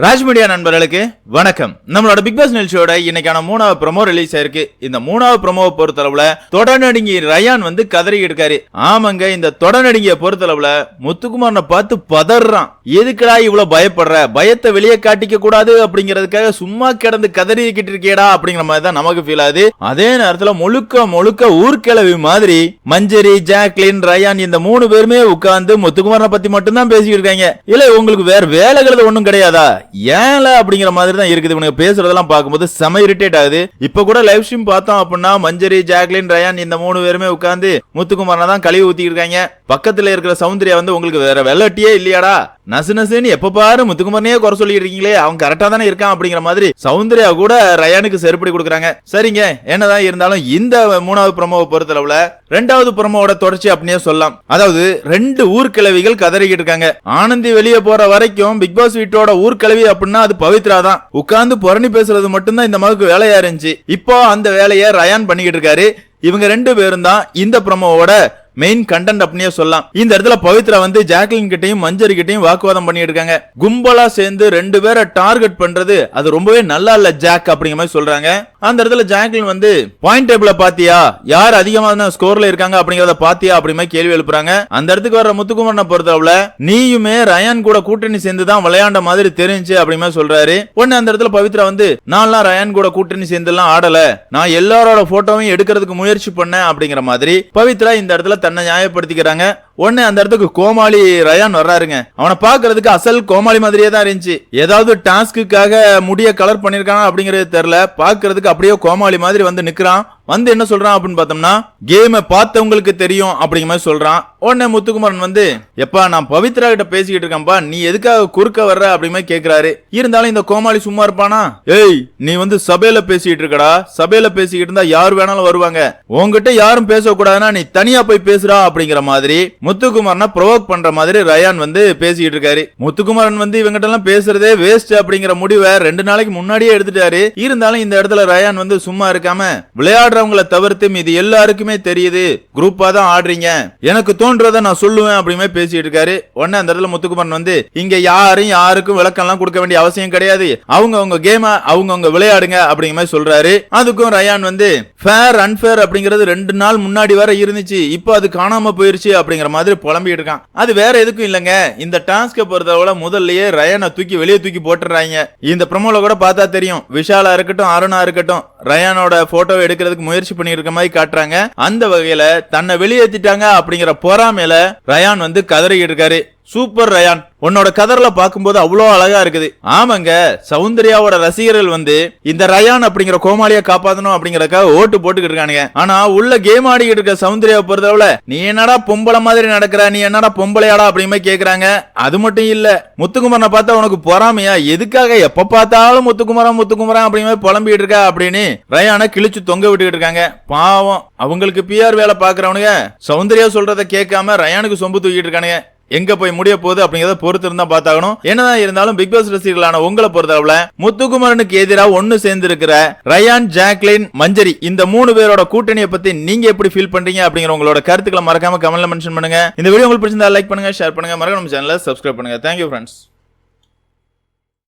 Raj media நண்பர்களுக்கு வணக்கம். நம்மளோட பிக் பாஸ் நிகழ்ச்சியோட இன்னைக்கான மூணாவது ப்ரமோ ரிலீஸ் ஆயிருக்கு இந்த மூணாவது ப்ரமோவை பொறுத்தளவுல தொடநடுங்கி ரயான் வந்து கதறி இருக்காரு. ஆமாங்க இந்த தொடநடுங்கிய பொறுத்தளவுல முத்துக்குமாரனை பார்த்து பதறான். எதுக்குடா இவ்வளவு பயப்படுற? பயத்தை வெளியே காட்டிக்க கூடாது அப்படிங்கிறதுக்காக சும்மா கிடந்து கதறிக்கிட்டு இருக்கியடா அப்படிங்கிற மாதிரி தான் நமக்கு ஃபீல் ஆகுது. அதே நேரத்துல முழுக்க முழுக்க ஊர்கிழவி மாதிரி மஞ்சரி ஜாக்லின் ரயான் இந்த மூணு பேருமே உட்கார்ந்து முத்துக்குமாரனை பத்தி மட்டும்தான் பேசிக்கிட்டு இருக்காங்க. இல்ல உங்களுக்கு வேற வேலைகள் ஒன்றும் கிடையாதா? ஏன்ல அப்படிங்கிற மாதிரி தான் இருக்குது. இவனுக்கு பேசுறதெல்லாம் பார்க்கும்போது செம இரிட்டேட் ஆகுது. இப்ப கூட லைவ் ஸ்ட்ரீம் பார்த்தோம் அப்படின்னா மஞ்சரி ஜாக்லின் ரயான் இந்த மூணு பேருமே உட்காந்து முத்துக்குமாரனை தான் கழுவி ஊத்திட்டு இருக்காங்க. பக்கத்துல இருக்கிற சௌந்தர்யா வந்து உங்களுக்கு வேற வெள்ளட்டியே இல்லையாடா? நசு நசுன்னு எப்ப பாரு முத்துக்குமரனே குறை சொல்லிட்டு இருக்கீங்களே அவன் கரெக்டா தானே இருக்கான் அப்படிங்கிற மாதிரி சௌந்தர்யா கூட ரயானுக்கு செருப்படி கொடுக்குறாங்க. சரிங்க என்னதான் இருந்தாலும் இந்த மூணாவது பிரமோவை பொறுத்தளவுல ரெண்டாவது பிரமோவோட தொடர்ச்சி அப்படின்னே சொல்லலாம். அதாவது ரெண்டு ஊர்க்கிழவிகள் கதறிக்கிட்டு இருக்காங்க. ஆனந்தி வெளியே போற வரைக்கும் பிக் பாஸ் வீட்டோட ஊர்க்கிழவி அப்படின்னா அது பவித்ரா தான். உட்கார்ந்து புரணி பேசுறது மட்டும்தான் இந்த மகுக்கு வேலையா இருந்துச்சு. இப்போ அந்த வேலையை ரயான் பண்ணிக்கிட்டு இருக்காரு. இவங்க ரெண்டு பேரும் தான் இந்த பிரமோவோட மெயின் கண்டென்ட் அப்படியே சொல்லலாம். இந்த இடத்துல பவித்ரா வந்து ஜாக்லின் கிட்டையும் மஞ்சரி கிட்டையும் வாக்குவாதம் பண்ணிட்டு இருக்காங்க கும்பலா சேர்ந்து ரெண்டு பேரை டார்கெட் பண்றது அது ரொம்பவே நல்லா இல்ல ஜாக் அப்படிங்கிற மாதிரி சொல்றாங்க. அந்த இடத்துல ஜாக்லின் வந்து பாயிண்ட் டேபிள பாத்தியா? யார் அதிகமான ஸ்கோர்ல இருக்காங்க அப்படிங்கறத பாத்தியா அப்படிமே கேள்வி எழுப்புறாங்க. அந்த இடத்துக்கு வர முத்துக்குமரனை பொறுத்தளவுல நீயுமே ரயான் கூட கூட்டணி சேர்ந்து தான் விளையாண்ட மாதிரி தெரிஞ்சு அப்படிமே சொல்றாரு. உடனே அந்த இடத்துல பவித்ரா வந்து நான்லாம் ரயான் கூட கூட்டணி சேர்ந்து எல்லாம் ஆடல. நான் எல்லாரோட போட்டோவையும் எடுக்கிறதுக்கு முயற்சி பண்ணேன் அப்படிங்கிற மாதிரி பவித்ரா இந்த இடத்துல தன்னை நியாயப்படுத்திக்கிறாங்க. உடனே அந்த இடத்துக்கு கோமாளி ரயான் வர்றாருங்க. அவனை பாக்குறதுக்கு அசல் கோமாளி மாதிரியே தான் இருந்துச்சு. ஏதாவது டாஸ்க்குக்காக முடிய கலர் பண்ணிருக்கானா அப்படிங்கறது தெரியல. பாக்குறதுக்கு அப்படியே கோமாளி மாதிரி வந்து நிக்கிறான். வந்து என்ன சொல்றான் அப்படின்னு பார்த்தோம்னா கேமை பார்த்தவங்களுக்கு தெரியும் அப்படிங்கிற மாதிரி சொல்றான். உடனே முத்துக்குமரன் வந்து எப்பா நான் பவித்ரா கிட்ட பேசிக்கிட்டு இருக்கேன்ப்பா. நீ எதுக்காக குறுக்க வர்ற அப்படிங்கிற மாதிரி கேக்குறாரு. இருந்தாலும் இந்த கோமாளி சும்மா இருப்பானா? ஏய் நீ வந்து சபையில பேசிக்கிட்டு இருக்கடா. சபையில பேசிக்கிட்டு இருந்தா யார் வேணாலும் வருவாங்க. உன்கிட்ட யாரும் பேசக்கூடாதுன்னா நீ தனியா போய் பேசுறா அப்படிங்கிற மாதிரி முத்துக்குமாரனை ப்ரொவோக் பண்ற மாதிரி ரயான் வந்து பேசிக்கிட்டு இருக்காரு. முத்துக்குமாரன் வந்து இவங்கிட்ட எல்லாம் பேசுறதே வேஸ்ட் அப்படிங்கிற முடிவை ரெண்டு நாளைக்கு முன்னாடியே எடுத்துட்டாரு. இருந்தாலும் இந்த இடத்துல ரயான் வந்து சும்மா இருக்காம விளையாடுறவங்களை தவிர்த்து மீது எல்லாருக்குமே தெரியுது. குரூப்பா தான் ஆடுறீங்க. எனக்கு தோன்றத நான் சொல்லுவேன் அப்படின்னு பேசிட்டு இருக்காரு. உடனே அந்த இடத்துல முத்துக்குமரன் வந்து இங்க யாரும் யாருக்கும் விளக்கம்லாம் கொடுக்க வேண்டிய அவசியம் கிடையாது. அவங்க அவங்க கேம அவங்க அவங்க விளையாடுங்க அப்படிங்கிற மாதிரி சொல்றாரு. அதுக்கும் ரயான் வந்து ஃபேர் அன்ஃபேர் அப்படிங்கிறது ரெண்டு நாள் முன்னாடி வர இருந்துச்சு. இப்போ அது காணாம போயிருச்சு அப்படிங்கிற மாதிரி புலம்பிட்டு இருக்கான். அது வேற எதுக்கும் இல்லைங்க. இந்த டாஸ்க பொறுத்தவரை முதல்லயே ரயானை தூக்கி வெளியே தூக்கி போட்டுறாங்க. இந்த ப்ரமோல கூட பார்த்தா தெரியும். விஷாலா இருக்கட்டும் அருணா இருக்கட்டும் ரயானோட போட்டோ எடுக்கிறதுக்கு முயற்சி பண்ணிருக்க மாதிரி காட்டுறாங்க. அந்த வகையில தன்னை வெளியேத்திட்டாங்க அப்படிங்கிற பொறாமையில ரயான் வந்து கதறிக்கிட்டு இருக்காரு. சூப்பர் ரயான். உன்னோட கதர்ல பாக்கும்போது அவ்வளோ அழகா இருக்குது. ஆமாங்க சௌந்தர்யாவோட ரசிகர்கள் வந்து இந்த ரயான் அப்படிங்கிற கோமாளிய காப்பாத்தணும் அப்படிங்கறக்காக ஓட்டு போட்டுக்கிட்டு இருக்கானுங்க. ஆனா உள்ள கேம் ஆடிக்கிட்டு இருக்க சௌந்தர்யாவை பொறுத்தளவுல நீ என்னடா பொம்பளை மாதிரி நடக்கிற நீ என்னடா பொம்பளையாடா அப்படிமே கேக்குறாங்க. அது மட்டும் இல்ல முத்துக்குமரனை பார்த்தா உனக்கு பொறாமையா? எதுக்காக எப்ப பார்த்தாலும் முத்துக்குமரன் முத்துக்குமரன் அப்படிமே புலம்பிட்டு இருக்கா அப்படின்னு ரயானை கிழிச்சு தொங்க விட்டுக்கிட்டு இருக்காங்க. பாவம் அவங்களுக்கு பிஆர் வேலை பாக்குறவனுங்க சௌந்தர்யா சொல்றதை கேட்காம ரயானுக்கு சொம்பு தூக்கிட்டு இருக்கானுங்க. எங்க போய் முடிய போகுது அப்படிங்கறத பொறுத்து இருந்தா பார்த்தாகணும். என்னதான் இருந்தாலும் பிக் பாஸ் ரசிகர்களான உங்களை பொறுத்தளவுல முத்துக்குமரனுக்கு எதிராக ஒன்னு சேர்ந்து இருக்கிற ரயான் ஜாக்லின் மஞ்சரி இந்த மூணு பேரோட கூட்டணியை பத்தி நீங்க எப்படி ஃபீல் பண்றீங்க அப்படிங்கிற உங்களோட கருத்துக்களை மறக்காம கமெண்ட்ல மென்ஷன் பண்ணுங்க. இந்த வீடியோ உங்களுக்கு பிடிச்சிருந்தா லைக் பண்ணுங்க ஷேர் பண்ணுங்க. மறக்காம சேனலை சப்ஸ்கிரைப் பண்ணுங்க. Thank you friends